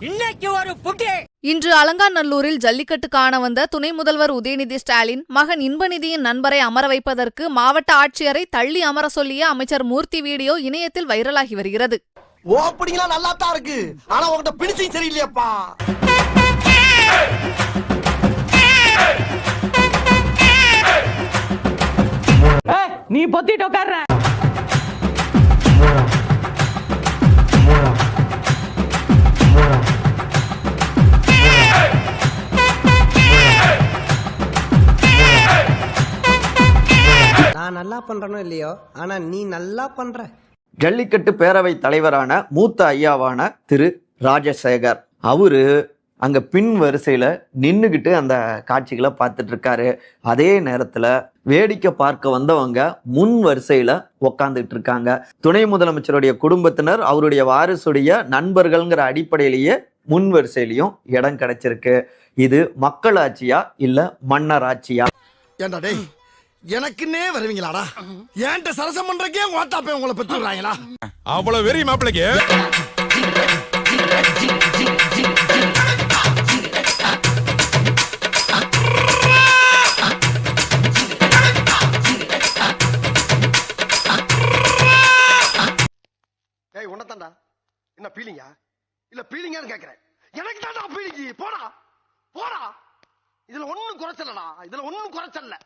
இன்னைக்கு ஒரு புட்டி இன்று அலங்காநல்லூரில் ஜல்லிக்கட்டு காண வந்த துணை முதல்வர் உதயநிதி ஸ்டாலின் மகன் இன்பநிதியின் நண்பரை அமர வைப்பதற்கு மாவட்ட ஆட்சியரை தள்ளி அமர சொல்லிய அமைச்சர் மூர்த்தி வீடியோ இணையத்தில் வைரலாகி வருகிறது. ஓப்பனிங்லாம் நல்லா தான் இருக்கு. ஆனா உங்ககிட்ட பிடிச்சும் சரியில்லையாப்பா. நீ பொத்திட்டு உட்கார்ற நான் நல்லா பண்றனோ இல்லையோ? ஆனா நீ நல்லா பண்ற. ஜல்லிக்கட்டு பேரவைத் தலைவரான மூத்த ஐயாவான திரு ராஜசேகர். அவரு அங்க பின் வரிசையில நின்னுகிட்டு அந்த காட்சிகளை பார்த்துட்டு இருக்காரு அதே நேரத்துல வேடிக்கை பார்க்க வந்தவங்க முன் வரிசையில உக்காந்துட்டு இருக்காங்க துணை முதலமைச்சருடைய குடும்பத்தினர் அவருடைய வாரிசுடைய நண்பர்கள்ங்கிற அடிப்படையிலேயே முன் வரிசையிலையும் இடம் கிடைச்சிருக்கு. இது மக்களாட்சியா இல்ல மன்னராட்சியா? எனக்குன்னே வருவீங்களாடா? ஏன்ட்ட சரசம் பண்றக்கே ஓட்டாப்பே உங்களை பெற்று விடுறாங்களா அவ்வளவு வெறி மாப்பிளைக்கு. ஏய் உன்னதாண்டா என்ன பீலிங்கா இல்ல பீலிங்கான்னு கேக்குறேன். எனக்கு தான்டா பீலிங்கி போடா. போடா. இதுல ஒண்ணும் குறைச்சலடா. இதுல ஒண்ணும் குறைச்சல்ல.